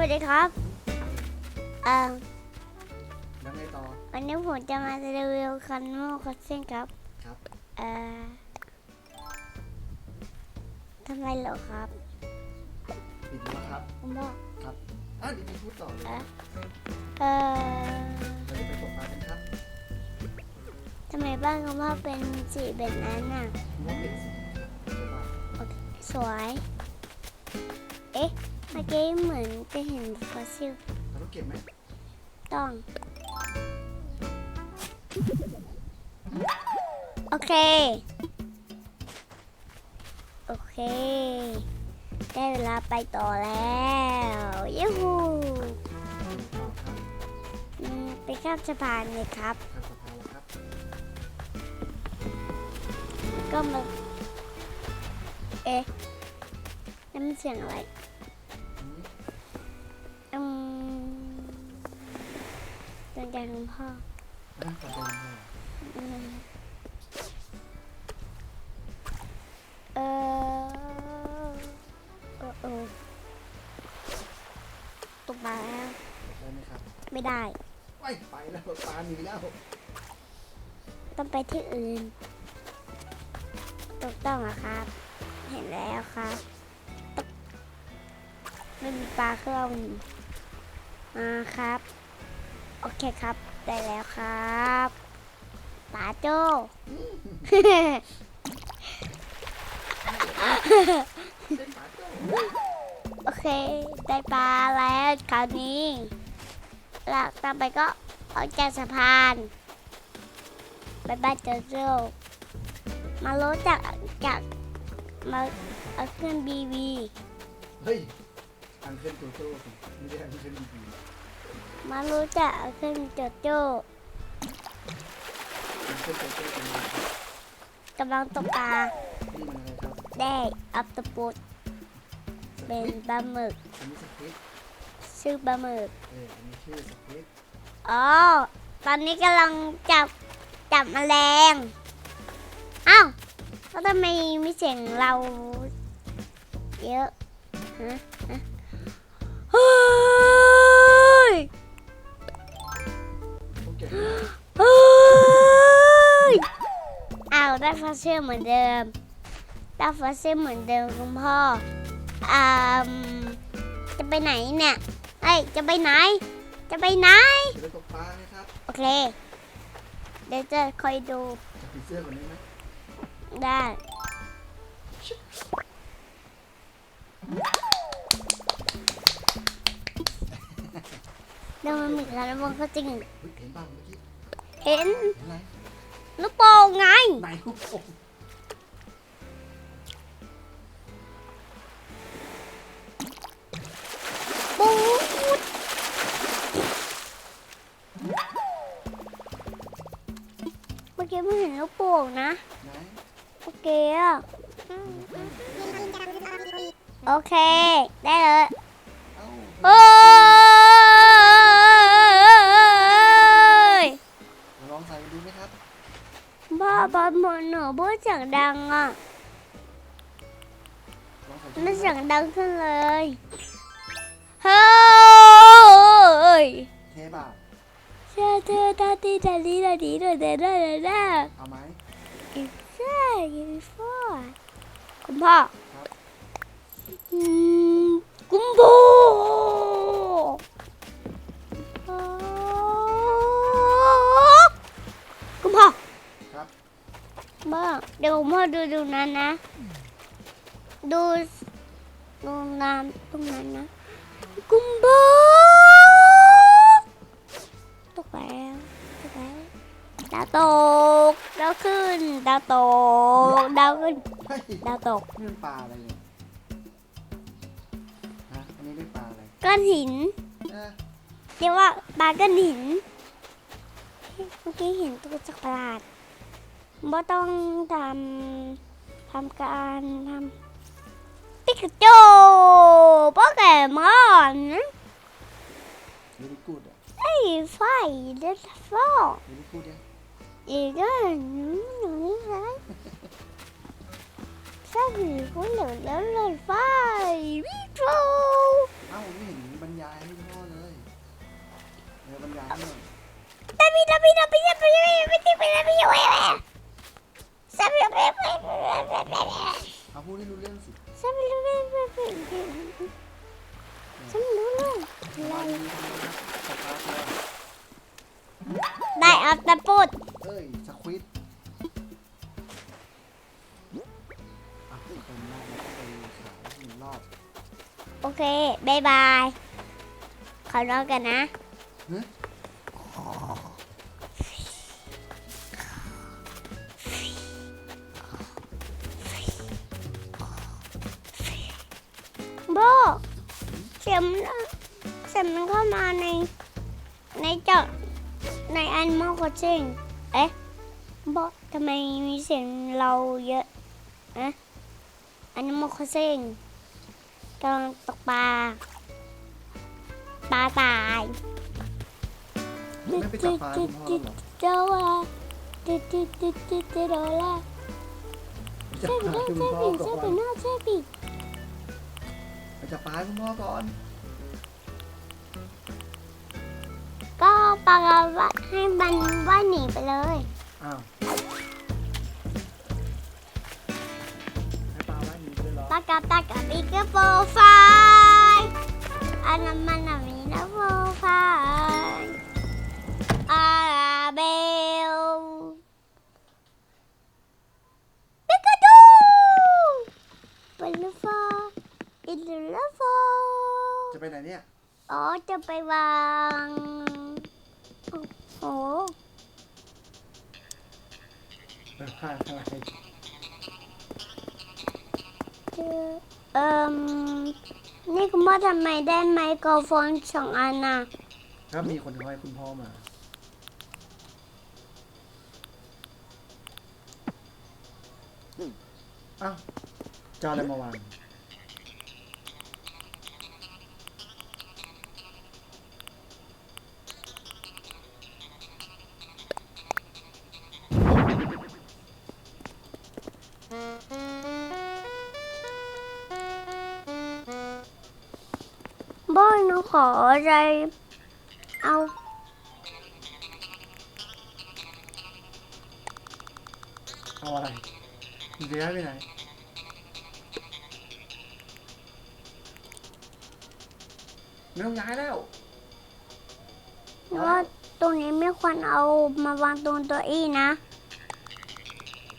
วัสดีครับเอ่อแล้วไงต่อวันนี้ผมจะมารีวิวคันโมคัสเซนครับ ครับเอ่อทำไมเหรอครับ ปิดแล้วครับคุณพ่อครับอะเดีดีพูดต่อเลยเอ่อเอ่อเราจะไปตกปลากันครับทำไมบ้านคุณพ่อเป็นสีแบบนั้นน่ะคุณว่าเป็นสีครับใช่ป่ะโอเคสวย เอ๊ะ เมื่อกี้เหมือนจะเห็นฟอสซิลเราต้องเก็บไหมต้อง โอเค โอเค ได้เวลาไปต่อแล้วยูฮูต่อครับอืมไปข้ามสะพานเลยครับ ครับสะพานแล้วครับก็มาเอ๊ะนั่นมันเสียงอะไร เสียงจากหลวงพ่ออะต่อไปเลยอืมเออเออเออตกปลาแล้วได้ไหมครับไม่ได้ ไปไปแล้วปลาหนีแล้วต้องไปที่อื่น ถูกต้องเหรอครับ เห็นแล้วครับตึ๊บไม่มีปลาเครื่องมาครับ โอเคครับ ได้แล้วครับปลาโจ้าโจโอเค ได้ปลาแล้วคราวนี้หลักต่อไปก็ออกจากสะพานบายบายเจอเจ้ามารู้จักจากมาเอาเครื่องบีบีเฮ้ยอันเคลื่อนโจโจ้สิไม่ใช่อันเคลื่อนดีดี มารู้จักเอาเครื่องโจโจ้นเคลื่อนโจโจ้เป็นไงครับกำลังตกปลานี่มันอะไรครับได้อัพตปุดสเป็นปลาหมึกอันนี้สควิตชื่อปลาหมึก เอออันนี้ชื่อสควิตอ๋อ ตอนนี้กำลังจับจับแมลงอ้าวแล้วทำไมมีเสียงเรา เยอะฮะฮะ อเคเฮ้ยอ้าวได้ฟอสซิลเหมือนเดิมได้ฟอสซิลเหมือนเดิมคุณพ่ออ่าจะไปไหนเนี่ยเอ้ยจะไปไหน จะไปไหนจะไปตกปลาไหมครับโอเค เดี๋ยวจะคอยดูจะผีเสื้อก่อนได้ไหมได้ เดี๋ยวมันมีการระวังเขาจริงเฮ้ยเห็นบ้างเมื่อกี้เห็นเห็นอะไรลูกโป่งไง ไหนลูกโป่งปูดเมื่อกี้ไม่เห็นลูกโป่งนะไหนโอเคอะโอเค ได้เลย เอ้าโอ้ บ้าบอลหมดหนูพูดเสียงดังอะลองใส่เสียงดังขึ้นเลยเฮ้ยเทบ่าเชื่อเธอตาตีตาดีตาดีตาดีตาดีตาเอาไหมอีกแค่อีกฟอคุณพ่อครับคุณพ่อ บ้าเดี๋ยวพ่อดูดูนั้นนะ ดูดูน้ำตรงนั้นนะ กุมบ้าตกแล้วตกแล้วดาวตกดาวขึ้นดาวตกดาวขึ้นเฮ้ยดาวตกนี่มันปลาอะไรเนี่ยฮะอันนี้เรียกปลาอะไรก้อนหิน เออเรียกว่าปลาก้อนหินเมื่อกี้เห็นตัวจักรประหลาด บ่ต้องทำทำการทำปิกาจูโปเกมอนเวลิกูดอะไอ้ไฟเด็ดฟอเวลิกูดเนี่ยอีกแล้วหนูหนูนี่ไรใช่หรือว่าเหลือแล้วเลยไฟวิโตเอ้าไม่เห็นมันยายให้พ่อเลยเดี๋ยวบรรยายให้หน่อยตาบีตาบีตาบีตาบีตาบีไม่ติดไปตาบีอยู่เว้ยซาบีเว้ยเว้ยเว้ยเว้ยเว้ยเว้ยเอาพูดให้รู้เรื่องสิซาบีเว้ยเว้ยเว้ยเว้ยซาบีรู้เรื่องวันนี้ทำไมนะสตาร์ทเลยได้เอาตะปูดเอ้ยสควิตอะเป็นรอบแล้วก็ไปขายหนึ่งรอบโอเคบายบาย ขอร้องกันนะเฮ้ยโเสียงมันเสียงมันเข้ามาในในจอในอันมอคอชิงเอ๊ะโบทำไมมีเสียงเราเยอะอะอันมอคอชิงกำลังตกปลาปลาตายไม่ไปจับปลาคุณพ่อหรอเจ้าว่าติดติดติดติดติดโดล่าจับเซปลาปิคุณโนพ่อเซก่อปินโนเซปิไปจับปลาคุณพ่อก่อน ปลาว่าให้มันว่ายหนีไปเลยอ้าวให้ปลาว่ายหนีไปเลยเหรอปลากับตากับอีกก็โปรไฟล์อันนั้นมันน่ะมีนะโปรไฟล์อาราเบลปิกาดูเปนลูฟาอินลูฟาจะไปไหนเนี่ย อ๋อ จะไปวาง โอ้โหไปพาอะไรเอเอ่มนี่คุณพ่อทำไมได้ไมโครโฟนสองอันน่ะก็มีคนให้คุณพ่อมา อ้าวจะเอาอะไรมาวาง ขออะไร เอาเอาอะไรคุณจะย้ายไปไหนไม่ต้องย้ายแล้วว่าตรงนี้ไม่ควรเอามาวางตรงตัวอี้นะ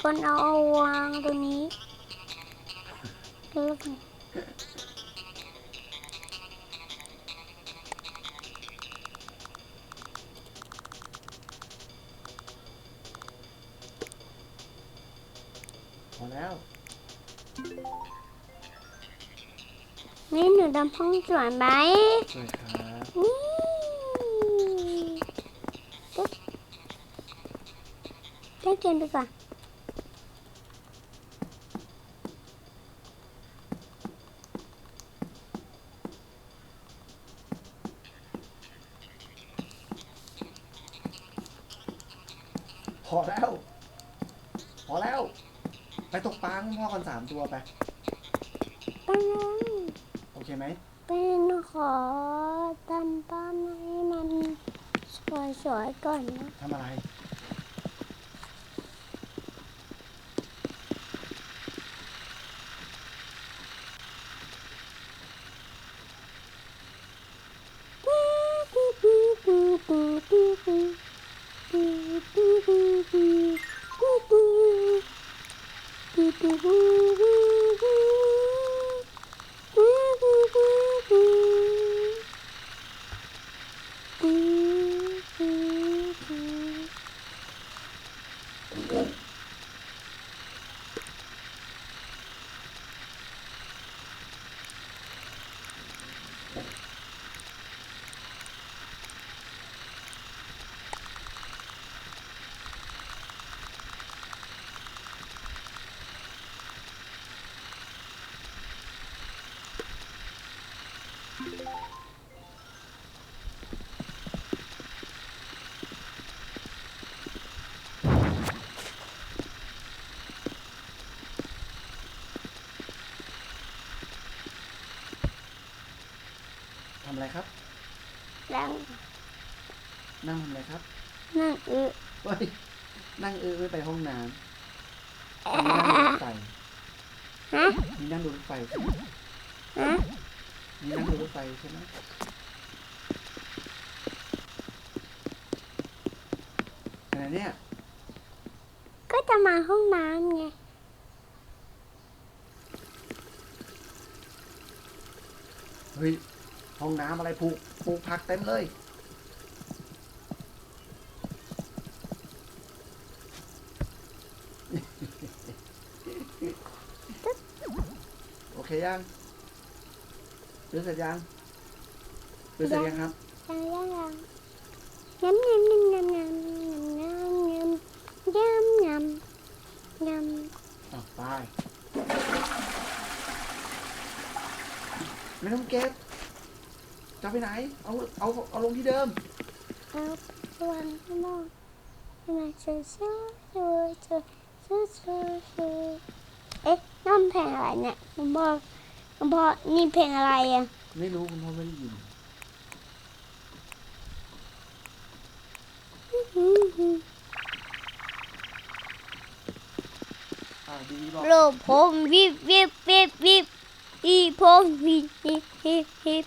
ควรเอาเอาวางตรงนี้เลือกพำห้องสวยไหมสวยครับนี่ปึ๊บได้เกินไปก่อนพอแล้ว พอแล้ว ไปตกปลาพ่อกันสามตัวไป โอเคไหมเป็นขอทำบ้านให้มันสวยๆก่อนนะ ทำอะไร อะไรครับ นั่งนั่งทำอะไรครับนั่งอึเฮ้ยนั่งเออไม่ไปห้องน้ำมีนั่งดูรถไฟฮะมีนั่งดูรถไฟใช่ไหมฮะมีนั่งดูรถไฟใช่ไหมอะไรเนี่ย ก็จะมาห้องน้ำไงเฮ้ย ห้องน้ำอะไรผูกผูกผักเต็มเลย โอเคยังซื้อเสร็จยังซื้อเสร็จยังครับยังยังยังยำยำยำยำยำยำยำยำยำอะไปไม่ต้องเก็บ ไปไหน เอาเอาเอาลงที่เดิมเอาวางข้างนอกให้มันสวยสวยสวยสวยสวยสวยสวยเอ๊ะนั่นเพลงอะไรเนี่ยคุณพ่อคุณพ่อนี่เพลงอะไรอะไม่รู้คุณพ่อไม่ได้ยินอ่าดีบอกโลกผมวิบวิบวิบวิบอีผมวิบวิบวิบ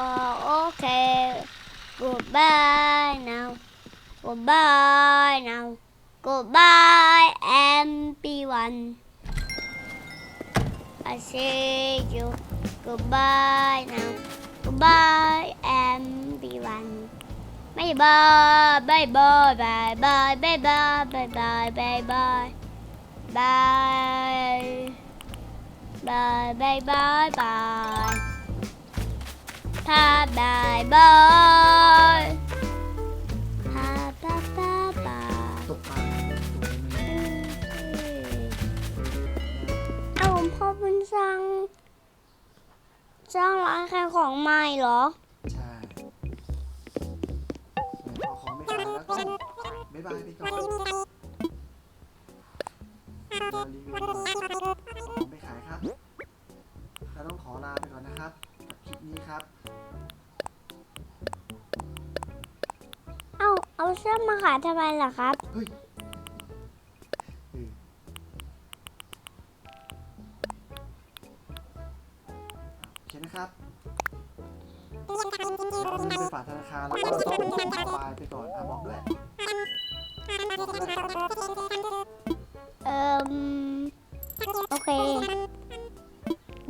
Oh, okay. Goodbye now. Goodbye now. Goodbye, MP1. I say you. Goodbye now. Goodbye, MP1. Bye bye, bye bye, bye bye, bye bye, bye bye, bye bye. Bye. Bye bye bye bye. Bye bye bye. างร้านขายของใหม่เหรอ ใช่เดี๋ยวพอของไม่ขายแล้วก็บ๊ายบายไปก่อนเรารีวิวของไม่ขายครับเราต้องขอลาไปก่อนนะครับกับคลิปนี้ครับ เอาเอาเสื้อมาขายทำไมล่ะครับ เฮ้ย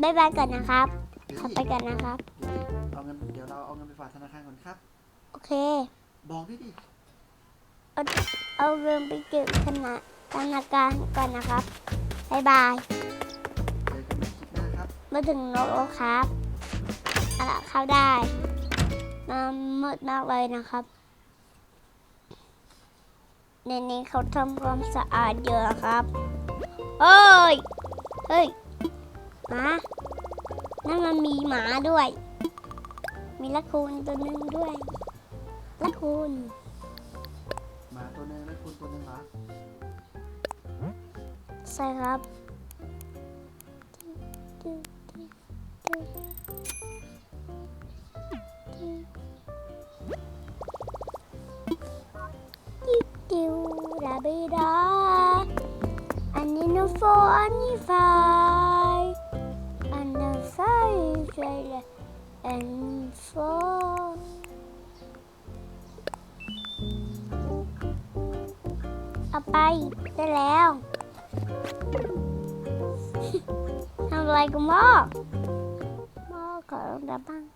ายบายก่อนนะครับเดี๋ยวขับดิไปก่อนนะครับเดี๋ยวดิเอาเงินเดี๋ยวเราเอาเงินไปฝากธนาคารก่อนครับ โอเค บอกด้วยดิเอาเอาเรื่องไปเก็บธนาธนาการก่อนนะครับบายบาย เจอกันในคลิปหน้าครับ มาถึงโนโอครับเอาละเข้าได้มามืดมากเลยนะครับ ในนี้เขาทำความสะอาดเยอะครับ เฮ้ย เฮ้ยหมา นั่นมันมีหมาด้วย มีละคูนตัวหนึงด้วยละคูนหมาตัวหนึงและคุณตัวหนึงเหรอใช่ครับดิวดาบิดาอันนี้นโฟอันนี้ไฟอัน Sadece en son. Ở bay, đây là không? Làm lại cùng mơ Mơ cỡ đá băng